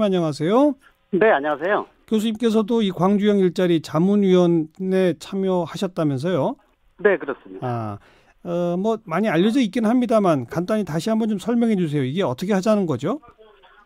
안녕하세요. 네, 안녕하세요. 교수님께서도 이 광주형 일자리 자문위원회 참여하셨다면서요? 네, 그렇습니다. 아, 어, 뭐 많이 알려져 있긴 합니다만 간단히 다시 한번 좀 설명해 주세요. 이게 어떻게 하자는 거죠?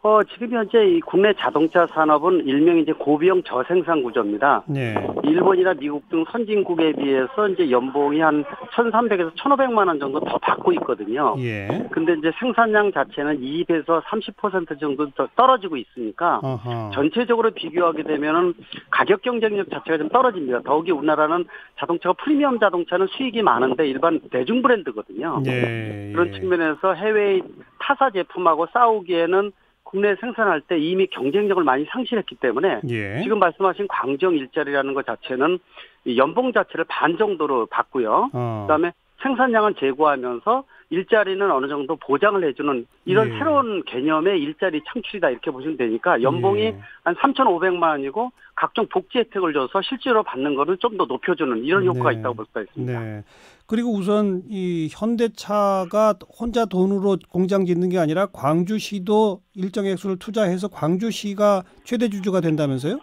어, 지금 현재 이 국내 자동차 산업은 일명 이제 고비용 저생산 구조입니다. 네. 일본이나 미국 등 선진국에 비해서 이제 연봉이 한 1,300에서 1,500만 원 정도 더 받고 있거든요. 예. 근데 이제 생산량 자체는 20에서 30% 정도 더 떨어지고 있으니까 어허. 전체적으로 비교하게 되면은 가격 경쟁력 자체가 좀 떨어집니다. 더욱이 우리나라는 자동차가 프리미엄 자동차는 수익이 많은데 일반 대중 브랜드거든요. 예. 그런 예. 측면에서 해외 타사 제품하고 싸우기에는 국내 생산할 때 이미 경쟁력을 많이 상실했기 때문에 예. 지금 말씀하신 광정 일자리라는 것 자체는 이 연봉 자체를 반 정도로 받고요. 어. 그다음에 생산량은 제고하면서 일자리는 어느 정도 보장을 해주는 이런 예. 새로운 개념의 일자리 창출이다 이렇게 보시면 되니까 연봉이 예. 한 3,500만 원이고 각종 복지 혜택을 줘서 실제로 받는 거를 좀 더 높여주는 이런 효과가 네. 있다고 볼 수가 있습니다. 네. 그리고 우선 이 현대차가 혼자 돈으로 공장 짓는 게 아니라 광주시도 일정 액수를 투자해서 광주시가 최대 주주가 된다면서요?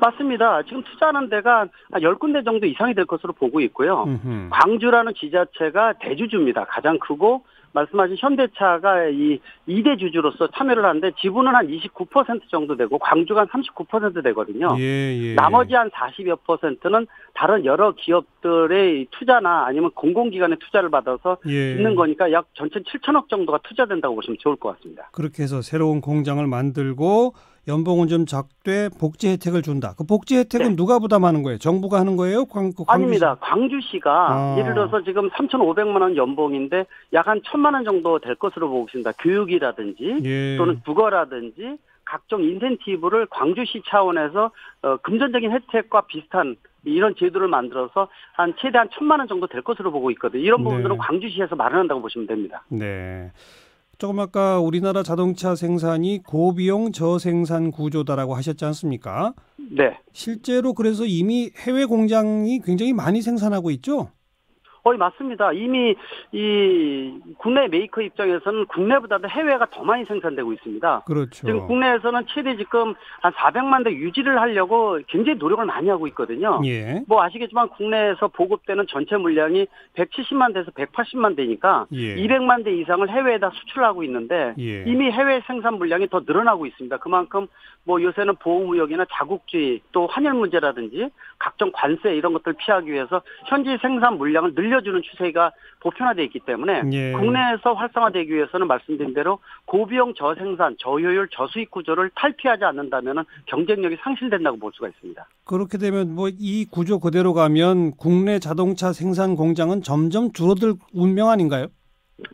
맞습니다. 지금 투자하는 데가 한 10군데 정도 이상이 될 것으로 보고 있고요. 음흠. 광주라는 지자체가 대주주입니다. 가장 크고 말씀하신 현대차가 이 2대 주주로서 참여를 하는데 지분은 한 29% 정도 되고 광주가 한 39% 되거든요. 예, 예. 나머지 한 40여 퍼센트는 다른 여러 기업들의 투자나 아니면 공공기관의 투자를 받아서 예. 있는 거니까 약 전체 7천억 정도가 투자된다고 보시면 좋을 것 같습니다. 그렇게 해서 새로운 공장을 만들고 연봉은 좀 적되 복지 혜택을 준다. 그 복지 혜택은 네. 누가 부담하는 거예요? 정부가 하는 거예요? 광, 그 광주시? 아닙니다. 광주시가 아. 예를 들어서 지금 3,500만 원 연봉인데 약 한 1,000만 원 정도 될 것으로 보고 있습니다. 교육이라든지 예. 또는 국어라든지 각종 인센티브를 광주시 차원에서 어, 금전적인 혜택과 비슷한 이런 제도를 만들어서 한 최대한 천만 원 정도 될 것으로 보고 있거든요. 이런 네. 부분들은 광주시에서 마련한다고 보시면 됩니다. 네. 조금 아까 우리나라 자동차 생산이 고비용 저생산 구조다라고 하셨지 않습니까? 네. 실제로 그래서 이미 해외 공장이 굉장히 많이 생산하고 있죠? 거의 맞습니다. 이미 이 국내 메이커 입장에서는 국내보다도 해외가 더 많이 생산되고 있습니다. 그렇죠. 지금 국내에서는 최대 지금 한 400만 대 유지를 하려고 굉장히 노력을 많이 하고 있거든요. 예. 뭐 아시겠지만 국내에서 보급되는 전체 물량이 170만 대에서 180만 대니까 예. 200만 대 이상을 해외에다 수출하고 있는데 예. 이미 해외 생산 물량이 더 늘어나고 있습니다. 그만큼 뭐 요새는 보호무역이나 자국주의 또 환율 문제라든지 각종 관세 이런 것들 피하기 위해서 현지 생산 물량을 늘려 주는 추세가 보편화되어 있기 때문에 예. 국내에서 활성화되기 위해서는 말씀드린 대로 고비용 저생산, 저효율, 저수익 구조를 탈피하지 않는다면 경쟁력이 상실된다고 볼 수가 있습니다. 그렇게 되면 뭐 이 구조 그대로 가면 국내 자동차 생산 공장은 점점 줄어들 운명 아닌가요?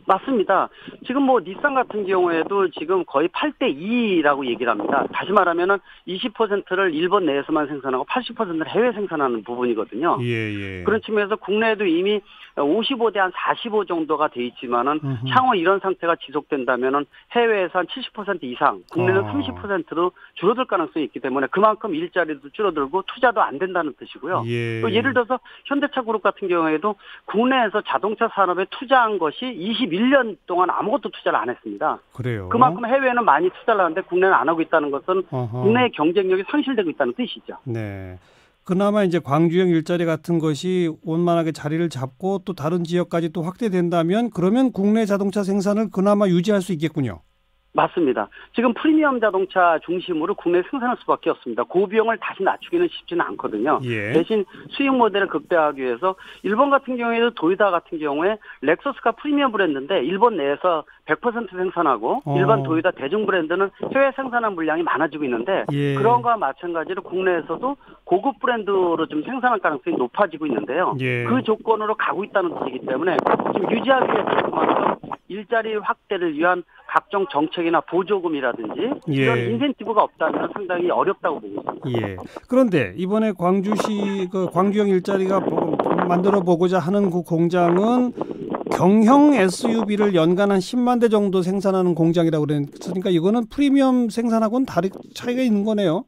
맞습니다. 지금 뭐 닛산 같은 경우에도 지금 거의 8대 2라고 얘기를 합니다. 다시 말하면은 20%를 일본 내에서만 생산하고 80%를 해외 생산하는 부분이거든요. 예, 예. 그런 측면에서 국내에도 이미 55대 한 45 정도가 돼 있지만은 음흠. 향후 이런 상태가 지속된다면은 해외에서 한 70% 이상, 국내는 아. 30%로 줄어들 가능성이 있기 때문에 그만큼 일자리도 줄어들고 투자도 안 된다는 뜻이고요. 예. 또 예를 들어서 현대차 그룹 같은 경우에도 국내에서 자동차 산업에 투자한 것이 21년 동안 아무것도 투자를 안 했습니다. 그래요. 그만큼 해외는 많이 투자를 하는데 국내는 안 하고 있다는 것은 어허. 국내의 경쟁력이 상실되고 있다는 뜻이죠. 네. 그나마 이제 광주형 일자리 같은 것이 원만하게 자리를 잡고 또 다른 지역까지 또 확대된다면 그러면 국내 자동차 생산을 그나마 유지할 수 있겠군요. 맞습니다. 지금 프리미엄 자동차 중심으로 국내 생산할 수밖에 없습니다. 고비용을 다시 낮추기는 쉽지는 않거든요. 예. 대신 수익 모델을 극대화하기 위해서 일본 같은 경우에도 도요타 같은 경우에 렉서스가 프리미엄 브랜드인데 일본 내에서 100% 생산하고 어. 일반 도요타 대중 브랜드는 해외 생산한 물량이 많아지고 있는데 예. 그런 거와 마찬가지로 국내에서도 고급 브랜드로 좀 생산할 가능성이 높아지고 있는데요. 예. 그 조건으로 가고 있다는 뜻이기 때문에 지금 유지하기 위해서 일자리 확대를 위한 각종 정책이나 보조금이라든지 예. 이런 인센티브가 없다면 상당히 어렵다고 보고 있습니다. 예. 그런데 이번에 광주시 그 광주형 일자리가 보- 만들어 보고자 하는 그 공장은 경형 SUV를 연간 한 10만 대 정도 생산하는 공장이라고 그랬으니까 이거는 프리미엄 생산하고는 다른 차이가 있는 거네요.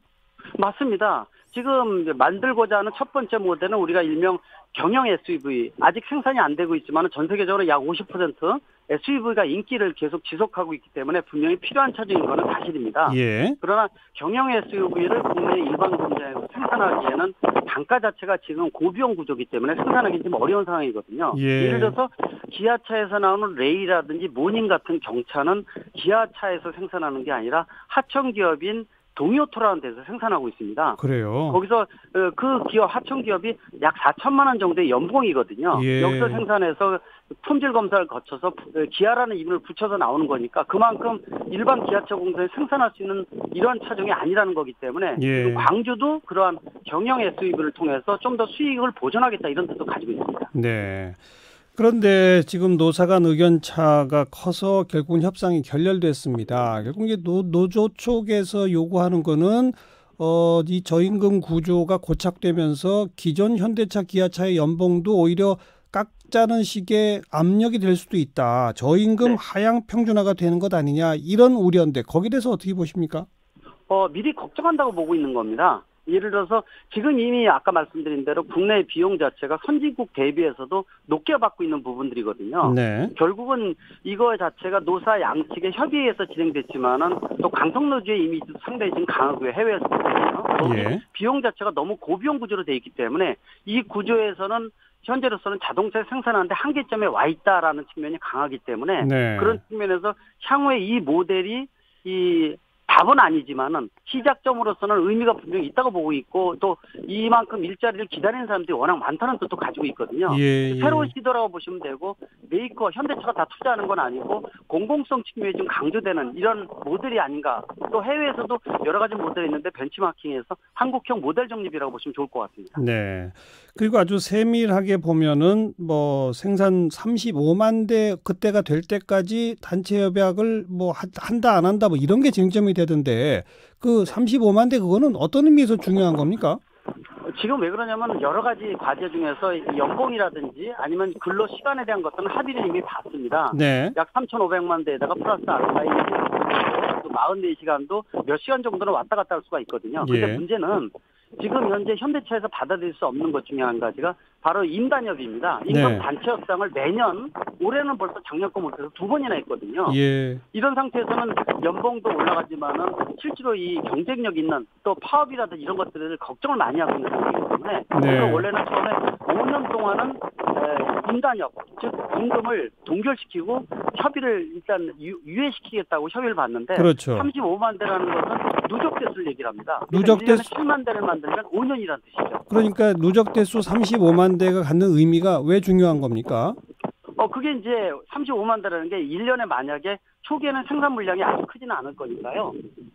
맞습니다. 지금 만들고자 하는 첫 번째 모델은 우리가 일명 경영 SUV 아직 생산이 안 되고 있지만 전 세계적으로 약 50% SUV가 인기를 계속 지속하고 있기 때문에 분명히 필요한 차종인 것은 사실입니다. 예. 그러나 경영 SUV를 국내 일반 공장에서 생산하기에는 단가 자체가 지금 고비용 구조기 때문에 생산하기 좀 어려운 상황이거든요. 예. 예를 들어서 기아차에서 나오는 레이라든지 모닝 같은 경차는 기아차에서 생산하는 게 아니라 하청 기업인 동요토라는 데서 생산하고 있습니다. 그래요. 거기서 어, 그 기업 하청 기업이 약 4천만 원 정도의 연봉이거든요. 예. 여기서 생산해서 품질 검사를 거쳐서 부- 어, 기아라는 이름을 붙여서 나오는 거니까 그만큼 일반 기아차 공장에 생산할 수 있는 이러한 차종이 아니라는 거기 때문에 예. 광주도 그러한 경영 SUV를 통해서 좀 더 수익을 보존하겠다 이런 뜻도 가지고 있습니다. 네. 그런데 지금 노사 간 의견 차가 커서 결국은 협상이 결렬됐습니다. 결국 이제 노, 노조 쪽에서 요구하는 거는 어, 이 저임금 구조가 고착되면서 기존 현대차, 기아차의 연봉도 오히려 깎자는 식의 압력이 될 수도 있다. 저임금 네. 하향 평준화가 되는 것 아니냐 이런 우려인데 거기에 대해서 어떻게 보십니까? 어, 미리 걱정한다고 보고 있는 겁니다. 예를 들어서 지금 이미 아까 말씀드린 대로 국내 비용 자체가 선진국 대비해서도 높게 받고 있는 부분들이거든요. 네. 결국은 이거 자체가 노사 양측의 협의에서 진행됐지만은 또 강성노조의 이미지도 상당히 지금 강하고요 해외에서 보거든요. 거기 예. 비용 자체가 너무 고비용 구조로 돼 있기 때문에 이 구조에서는 현재로서는 자동차 생산하는데 한계점에 와 있다라는 측면이 강하기 때문에 네. 그런 측면에서 향후에 이 모델이 이 답은 아니지만은 시작점으로서는 의미가 분명히 있다고 보고 있고 또 이만큼 일자리를 기다리는 사람들이 워낙 많다는 뜻도 가지고 있거든요. 예, 예. 새로운 시도라고 보시면 되고 메이커 현대차가 다 투자하는 건 아니고 공공성 측면이 좀 강조되는 이런 모델이 아닌가. 또 해외에서도 여러 가지 모델이 있는데 벤치마킹에서 한국형 모델 정립이라고 보시면 좋을 것 같습니다. 네. 그리고 아주 세밀하게 보면은 뭐 생산 35만 대 그때가 될 때까지 단체 협약을 뭐 하- 한다 안 한다 뭐 이런 게 쟁점이 되 던데 그 35만 대 그거는 어떤 의미에서 중요한 겁니까? 지금 왜 그러냐면 여러 가지 과제 중에서 이 연봉이라든지 아니면 근로 시간에 대한 것들은 합의를 이미 봤습니다. 네. 약 3,500만 대에다가 플러스 알파이 또 44시간도 몇 시간 정도는 왔다 갔다 할 수가 있거든요. 근데 예. 문제는 지금 현재 현대차에서 받아들일 수 없는 것 중에 한 가지가 바로 임단협입니다. 네. 단체 협상을 매년 올해는 벌써 작년 거 못해서 두 번이나 했거든요. 예. 이런 상태에서는 연봉도 올라가지만은 실제로 이 경쟁력 있는 또 파업이라든지 이런 것들을 걱정을 많이 하고 있는 상황이기 때문에 네. 원래는 처음에 5년 동안은 에, 임단협 즉 임금을 동결시키고 협의를 일단 유, 유예시키겠다고 협의를 봤는데 그렇죠. 35만 대라는 것은 누적 대수를 얘기를 합니다. 누적 대수- 7만 대를 만들면 5년이라는 뜻이죠. 그러니까 누적 대수 35만 대가 갖는 의미가 왜 중요한 겁니까? 어, 그게 이제 35만 대라는 게 1년에 만약에 초기에는 생산 물량이 아주 크지는 않을 거니까요.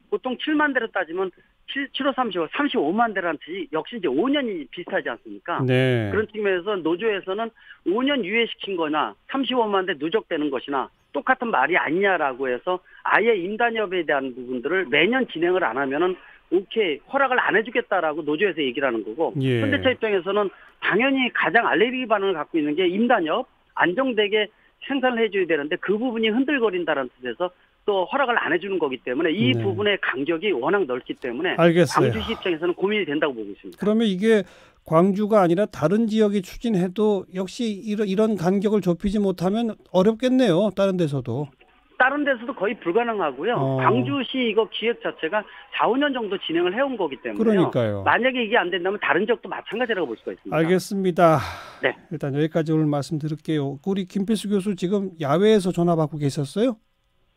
보통 7만 대로 따지면 7, 7호 35, 35만 대라는 뜻이 역시 이제 5년이 비슷하지 않습니까? 네. 그런 측면에서 노조에서는 5년 유예시킨 거나 35만 대 누적되는 것이나 똑같은 말이 아니냐라고 해서 아예 임단협에 대한 부분들을 매년 진행을 안 하면은 오케이 허락을 안 해주겠다라고 노조에서 얘기를 하는 거고 예. 현대차 입장에서는 당연히 가장 알레르기 반응을 갖고 있는 게 임단협 안정되게 생산을 해줘야 되는데 그 부분이 흔들거린다는 뜻에서 또 허락을 안 해주는 거기 때문에 이 네. 부분의 간격이 워낙 넓기 때문에 알겠어요. 광주시 입장에서는 고민이 된다고 보고 있습니다. 그러면 이게 광주가 아니라 다른 지역이 추진해도 역시 이런, 이런 간격을 좁히지 못하면 어렵겠네요. 다른 데서도. 다른 데서도 거의 불가능하고요. 어. 광주시 이거 기획 자체가 4, 5년 정도 진행을 해온 거기 때문에 그러니까요. 만약에 이게 안 된다면 다른 지역도 마찬가지라고 볼 수가 있습니다. 알겠습니다. 네. 일단 여기까지 오늘 말씀 드릴게요. 우리 김필수 교수 지금 야외에서 전화 받고 계셨어요?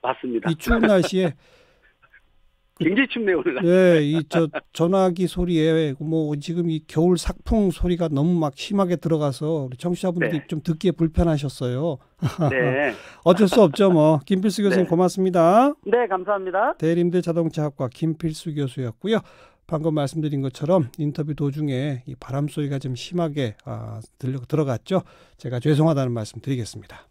맞습니다. 이 추운 날씨에 굉장히 춥네요 오늘. 네, 이 저 전화기 소리에 뭐 지금 이 겨울 삭풍 소리가 너무 막 심하게 들어가서 우리 청취자분들이 네. 좀 듣기에 불편하셨어요. 네. 어쩔 수 없죠, 뭐. 김필수 교수님 네. 고맙습니다. 네, 감사합니다. 대림대 자동차학과 김필수 교수였고요. 방금 말씀드린 것처럼 인터뷰 도중에 이 바람 소리가 좀 심하게 아, 들려 들어갔죠. 제가 죄송하다는 말씀 드리겠습니다.